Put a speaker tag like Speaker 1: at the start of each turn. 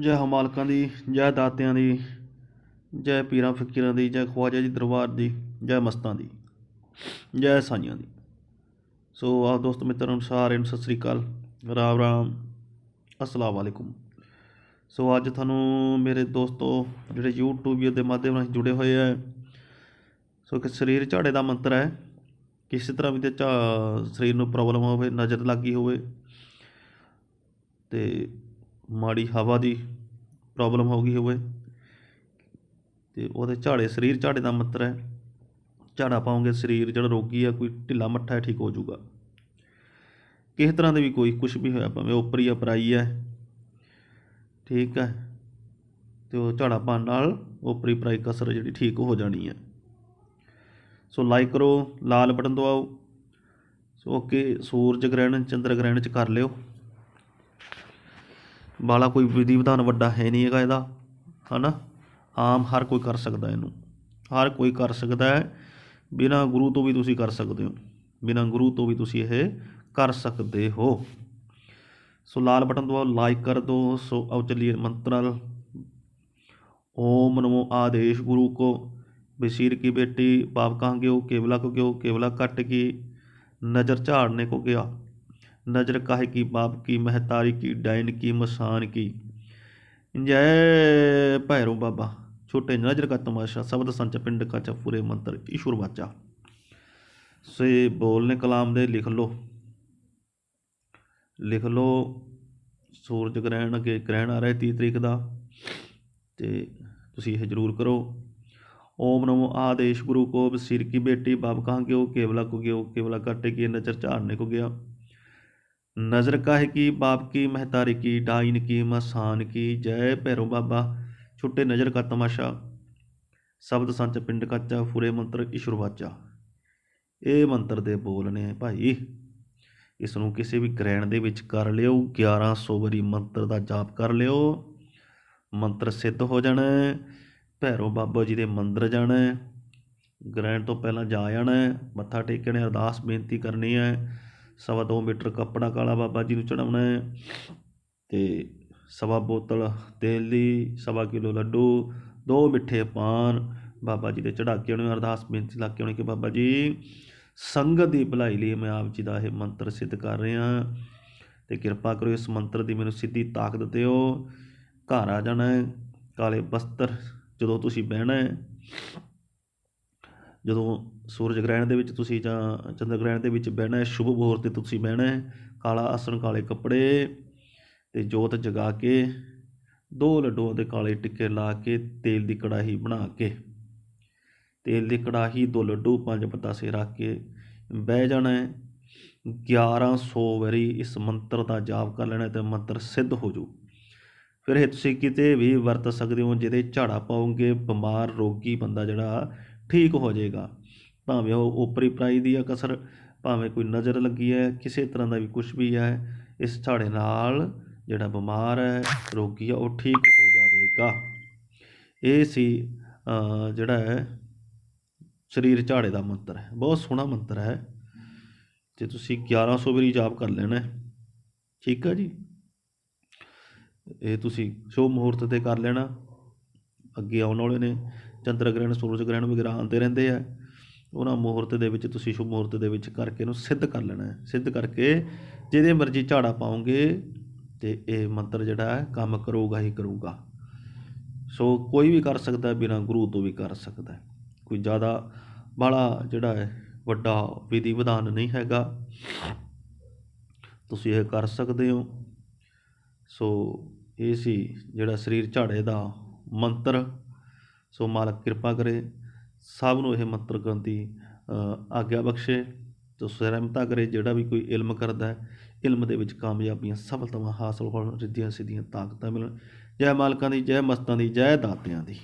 Speaker 1: ਜੈ ਹਮਾਲਕਾਂ ਦੀ, ਜੈ ਦਾਤਿਆਂ ਦੀ, ਜੈ ਪੀਰਾਂ ਫਕੀਰਾਂ ਦੀ, ਜੈ ਖਵਾਜਾ ਜੀ ਦਰਬਾਰ ਦੀ, ਜੈ ਮਸਤਾਂ ਦੀ, ਜੈ ਸਾਈਆਂ ਦੀ। ਸੋ ਆਪ ਦੋਸਤ ਮਿੱਤਰਾਂ ਨੂੰ ਸਾਰਿਆਂ ਨੂੰ ਸਤਿ ਸ੍ਰੀ ਅਕਾਲ। ਰਾਮ ਰਾਮ। ਅਸਲਾਮ ਵਾਲੇਕੁਮ ਸੋ ਅੱਜ ਤੁਹਾਨੂੰ ਮੇਰੇ ਦੋਸਤੋ ਜਿਹੜੇ YouTube ਦੇ ਮਾਧਿਅਮ ਨਾਲ ਜੁੜੇ ਹੋਏ ਆ। ਸੋ ਕਿ ਸਰੀਰ ਝਾੜੇ ਦਾ ਮੰਤਰ ਹੈ। ਕਿਸੇ ਤਰ੍ਹਾਂ ਵੀ ਤੇ ਝਾ ਸਰੀਰ ਨੂੰ ਪ੍ਰੋਬਲਮ ਹੋਵੇ, ਨਜ਼ਰ ਲੱਗੀ ਹੋਵੇ। ਤੇ ਮਾੜੀ ਹਵਾ ਦੀ ਪ੍ਰੋਬਲਮ ਹੋ ਗਈ ਹੋਵੇ। ਤੇ ਉਹਦੇ ਝਾੜੇ, ਸਰੀਰ ਝਾੜੇ ਦਾ ਮੰਤਰ ਹੈ। ਝਾੜਾ ਪਾਉਂਗੇ ਸਰੀਰ ਜਿਹੜਾ ਰੋਗੀ ਆ, ਕੋਈ ਢਿੱਲਾ ਮੱਠਾ ਹੈ, ਠੀਕ ਹੋ ਜਾਊਗਾ। ਕਿਸੇ ਤਰ੍ਹਾਂ ਦੇ ਵੀ ਕੋਈ ਕੁਝ ਵੀ ਹੋਇਆ, ਭਾਵੇਂ ਉਪਰੀ ਅਪਰਾਈ ਹੈ ਠੀਕ ਹੈ। ਤੇ ਉਹ ਝਾੜਾ ਪਾਉਣ ਨਾਲ ਉਪਰੀ ਅਪਰਾਈ ਕਸਰ ਜਿਹੜੀ ਠੀਕ ਹੋ ਜਾਣੀ ਹੈ। ਸੋ ਲਾਈਕ ਕਰੋ, ਲਾਲ ਬਟਨ ਦਬਾਓ। ਸੋ ਓਕੇ, ਸੂਰਜ ਗ੍ਰਹਿਣ, ਚੰਦਰ ਗ੍ਰਹਿਣ ਚ ਕਰ ਲਿਓ। ਬਾਲਾ ਕੋਈ ਵਿਧੀ ਵਿਧਾਨ ਵੱਡਾ ਹੈ ਨਹੀਂ ਹੈਗਾ ਇਹਦਾ ਹਨਾ ਆਮ ਹਰ ਕੋਈ ਕਰ ਸਕਦਾ ਇਹਨੂੰ ਹਰ ਕੋਈ ਕਰ ਸਕਦਾ ਹੈ ਬਿਨਾਂ ਗੁਰੂ ਤੋਂ ਵੀ ਤੁਸੀਂ ਕਰ ਸਕਦੇ ਹੋ ਬਿਨਾਂ ਗੁਰੂ ਤੋਂ ਵੀ ਤੁਸੀਂ ਇਹ ਕਰ ਸਕਦੇ ਹੋ ਸੋ ਲਾਲ ਬਟਨ ਦਬਾਓ ਲਾਈਕ ਕਰ ਦਿਓ ਸੋ ਆਓ ਚੱਲੀਏ ਮੰਤਰ ਨਾਲ ओम नमो आदेश गुरु को बशीर की बेटी बाप कहाँ गयो केवला को गयो केवला कट की नज़र झाड़ने को गया नज़र काहे की बाप की महतारी की डायन की मसान की जय भैरव बाबा छोटे नजर का तमाशा शब्द संच पिंड का च पूरे मंत्र ईश्वर वाचा से बोलने कलाम दे लिख लो ਲਿਖ ਲਓ ਸੂਰਜ ਗ੍ਰਹਿਣ ਅੱਗੇ ਗ੍ਰਹਿਣ ਆ ਰਿਹਾ 30 ਤਰੀਕ ਦਾ ਤੇ ਤੁਸੀਂ ਇਹ ਜ਼ਰੂਰ ਕਰੋ ਓਮ ਨਮੋ ਆਦੇਸ਼ ਗੁਰੂ ਕੋ ਬਸੀਰ ਕੀ ਬੇਟੀ ਬਾਪ ਕਹਾਂ ਗਿਓ केवला को ਗਿਓ केवला काटे की नजर चाड़ने को गया नजर काहे की बाप की महतारी की डाइन की मसान की जय भैरव बाबा छुट्टे नजर का तमाशा ਸ਼ਬਦ ਸੰਚ ਪਿੰਡ ਕਾਚਾ ਫੁਰੇ ਮੰਤਰ ਈਸ਼ਵਰ ਵਾਚਾ ਇਹ ਮੰਤਰ ਦੇ ਬੋਲ ਨੇ ਭਾਈ ਇਸ ਨੂੰ ਕਿਸੇ ਵੀ ਗ੍ਰਹਿਣ ਦੇ ਵਿੱਚ ਕਰ ਲਿਓ 1100 ਵਾਰੀ ਮੰਤਰ ਦਾ ਜਾਪ ਕਰ ਲਿਓ ਮੰਤਰ ਸਿੱਧ ਹੋ ਜਾਣਾ ਹੈ। ਭੈਰੋ ਬਾਬਾ ਜੀ ਦੇ ਮੰਦਿਰ ਜਾਣਾ ਹੈ। ਗ੍ਰਹਿਣ ਤੋਂ ਪਹਿਲਾਂ ਜਾ ਜਾਣਾ ਹੈ, ਮੱਥਾ ਟੇਕਣੇ ਅਰਦਾਸ ਬੇਨਤੀ ਕਰਨੀ ਹੈ ਸਵਾ ਦੋ ਮੀਟਰ ਕੱਪੜਾ ਕਾਲਾ ਬਾਬਾ ਜੀ ਨੂੰ ਚੜਾਉਣਾ ਹੈ ਤੇ ਸਵਾ ਬੋਤਲ ਤੇਲ ਦੀ, ਸਵਾ ਕਿਲੋ ਲੱਡੂ, ਦੋ ਮਿੱਠੇ ਪਾਨ ਬਾਬਾ ਜੀ ਦੇ ਚੜਾ ਕੇ ਆਉਣੇ। ਅਰਦਾਸ ਬੇਨਤੀ ਲਾ ਕੇ ਆਉਣੀ ਕਿ ਬਾਬਾ ਜੀ, ਸੰਗਤ ਦੀ ਭਲਾਈ ਲਈ ਮੈਂ ਆਪ ਜੀ ਦਾ ਇਹ ਮੰਤਰ ਸਿੱਧ ਕਰ ਰਿਹਾ ਤੇ ਕਿਰਪਾ ਕਰੋ ਇਸ ਮੰਤਰ ਦੀ ਮੈਨੂੰ ਸਿੱਧੀ ਤਾਕਤ ਦਿਓ। ਘਰ ਆ ਜਾਣਾ ਕਾਲੇ ਬਸਤਰ ਜਦੋਂ ਤੁਸੀਂ ਬਹਿਣਾ ਹੈ ਜਦੋਂ ਸੂਰਜ ਗ੍ਰਹਿਣ ਦੇ ਵਿੱਚ ਤੁਸੀਂ ਜਾਂ ਚੰਦਰ ਗ੍ਰਹਿਣ ਦੇ ਵਿੱਚ ਬਹਿਣਾ ਸ਼ੁਭ ਮੁਹੂਰਤ ਤੇ ਤੁਸੀਂ ਬਹਿਣਾ ਕਾਲਾ ਆਸਣ, ਕਾਲੇ ਕੱਪੜੇ ਤੇ ਜੋਤ ਜਗਾ ਕੇ, ਦੋ ਲੱਡੂਆਂ ਦੇ ਕਾਲੇ ਟਿੱਕੇ ਲਾ ਕੇ, ਤੇਲ ਦੀ ਕੜਾਹੀ ਬਣਾ ਕੇ, ਤੇਲ ਦੀ ਕੜਾਹੀ, ਦੋ ਲੱਡੂ, ਪੰਜ ਪਤਾਸੇ ਰੱਖ ਕੇ ਬਹਿ ਜਾਣਾ ਹੈ। 1100 ਵਾਰੀ ਇਸ ਮੰਤਰ ਦਾ ਜਾਪ ਕਰ ਲੈਣਾ ਤੇ ਮੰਤਰ ਸਿੱਧ ਹੋ ਜੂ ਫਿਰ ਇਹ ਤੁਸੀਂ ਕਿਤੇ ਵੀ ਵਰਤ ਸਕਦੇ ਹੋ, ਜਿਹਦੇ ਝਾੜਾ ਪਾਉਂਗੇ ਬਿਮਾਰ, ਰੋਗੀ ਬੰਦਾ ਜਿਹੜਾ ਠੀਕ ਹੋ ਜਾਏਗਾ। ਭਾਵੇਂ ਉਹ ਉਪਰੀ ਪ੍ਰਾਈ ਦੀ ਆ ਕਸਰ, ਭਾਵੇਂ ਕੋਈ ਨਜ਼ਰ ਲੱਗੀ ਹੈ, ਕਿਸੇ ਤਰ੍ਹਾਂ ਦਾ ਵੀ ਕੁਝ ਵੀ ਹੈ, ਇਸ ਝਾੜੇ ਨਾਲ ਜਿਹੜਾ ਬਿਮਾਰ ਹੈ, ਰੋਗੀ ਆ, ਉਹ ਠੀਕ ਹੋ ਜਾਵੇਗਾ। ਇਹ ਸੀ ਜਿਹੜਾ ਹੈ, ਸਰੀਰ ਝਾੜੇ ਦਾ ਮੰਤਰ ਹੈ। ਬਹੁਤ ਸੋਹਣਾ ਮੰਤਰ ਹੈ। ਤੇ ਤੁਸੀਂ 1100 ਵਾਰੀ ਜਾਪ ਕਰ ਲੈਣਾ ਠੀਕ ਹੈ ਜੀ? ਇਹ ਤੁਸੀਂ ਸ਼ੁਭ ਮੁਹੂਰਤ ਤੇ ਕਰ ਲੈਣਾ। ਅੱਗੇ ਆਉਣ ਵਾਲੇ ਨੇ ਚੰਦਰ ਗ੍ਰਹਿਣ ਸੂਰਜ ਗ੍ਰਹਿਣ ਵਗੈਰਾ ਆਉਂਦੇ ਰਹਿੰਦੇ ਆ। ਉਹਨਾਂ ਮੁਹੂਰਤ ਦੇ ਵਿੱਚ, ਤੁਸੀਂ ਸ਼ੁਭ ਮੁਹੂਰਤ ਦੇ ਵਿੱਚ ਕਰਕੇ ਇਹਨੂੰ ਸਿੱਧ ਕਰ ਲੈਣਾ ਹੈ। ਸਿੱਧ ਕਰਕੇ ਜਿਹਦੇ ਮਰਜ਼ੀ ਝਾੜਾ ਪਾਉਂਗੇ ਤੇ ਇਹ ਮੰਤਰ ਜਿਹੜਾ ਹੈ, ਕੰਮ ਕਰੂਗਾ ਹੀ ਕਰੂਗਾ। ਸੋ ਕੋਈ ਵੀ ਕਰ ਸਕਦਾ, ਬਿਨਾਂ ਗੁਰੂ ਤੋਂ ਵੀ ਕਰ ਸਕਦਾ ਕੋਈ ਜ਼ਿਆਦਾ ਬਾਹਲਾ ਜਿਹੜਾ ਹੈ, ਵੱਡਾ ਵਿਧੀ ਵਿਧਾਨ ਨਹੀਂ ਹੈਗਾ। ਤੁਸੀਂ ਇਹ ਕਰ ਸਕਦੇ ਹੋ। ਸੋ ਇਹ ਸੀ ਜਿਹੜਾ ਸਰੀਰ ਝਾੜੇ ਦਾ ਮੰਤਰ। ਸੋ ਮਾਲਕ ਕਿਰਪਾ ਕਰੇ, ਸਭ ਨੂੰ ਇਹ ਮੰਤਰ ਕਰਨ ਦੀ ਆਗਿਆ ਬਖਸ਼ੇ ਤੇ ਸਹਿਮਤਾ ਕਰੇ, ਜਿਹੜਾ ਵੀ ਕੋਈ ਇਲਮ ਕਰਦਾ ਹੈ, ਇਲਮ ਦੇ ਵਿੱਚ ਕਾਮਯਾਬੀਆਂ, ਸਫਲਤਾਵਾਂ ਹਾਸਲ ਹੋਣ ਰਿੱਧੀਆਂ ਸਿੱਧੀਆਂ ਤਾਕਤਾਂ ਮਿਲਣ। ਜੈ ਮਾਲਕਾਂ ਦੀ, ਜੈ ਮਸਤਾਂ ਦੀ, ਜੈ ਦਾਤਿਆਂ ਦੀ।